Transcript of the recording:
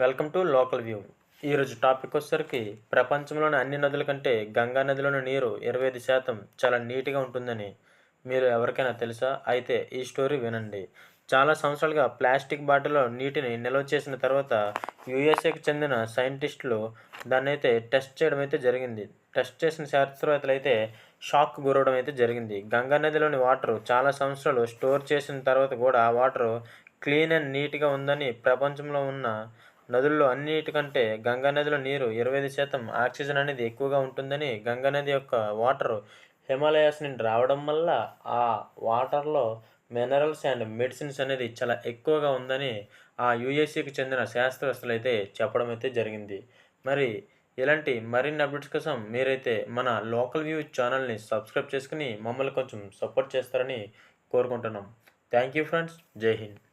Welcome to local view. ఈరోజు topic వచ్చేసరికి ప్రపంచంలోని అన్ని నదుల కంటే గంగా నదిలోని నీరు ఇరవై ఐదు శాతం చాలా నీట్గా ఉంటుందని మీరు ఎవరికైనా తెలుసా? అయితే ఈ స్టోరీ వినండి. చాలా సంవత్సరాలుగా ప్లాస్టిక్ బాటిల్లో నీటిని నిల్వ చేసిన తర్వాత యుఎస్ఏకి చెందిన సైంటిస్టులు దాన్ని అయితే టెస్ట్ చేయడం అయితే జరిగింది. టెస్ట్ చేసిన శాస్త్రవేత్తలు అయితే షాక్ గురవడం అయితే జరిగింది. గంగా నదిలోని వాటర్ చాలా సంవత్సరాలు స్టోర్ చేసిన తర్వాత కూడా ఆ వాటర్ క్లీన్ అండ్ నీట్గా ఉందని ప్రపంచంలో ఉన్న నదుల్లో అన్నిటికంటే గంగానదిలో నీరు ఇరవై ఐదు శాతం ఆక్సిజన్ అనేది ఎక్కువగా ఉంటుందని గంగా నది యొక్క వాటర్ హిమాలయాస్ నుండి రావడం వల్ల ఆ వాటర్లో మినరల్స్ అండ్ మెడిసిన్స్ అనేది చాలా ఎక్కువగా ఉందని ఆ యుఎస్సికి చెందిన శాస్త్రవేత్తలు అయితే చెప్పడం అయితే జరిగింది. మరి ఇలాంటి మరిన్ని అప్డేట్స్ కోసం మీరైతే మన లోకల్ వ్యూ ఛానల్ని సబ్స్క్రైబ్ చేసుకుని మమ్మల్ని కొంచెం సపోర్ట్ చేస్తారని కోరుకుంటున్నాం. Thank you friends. జై హింద్.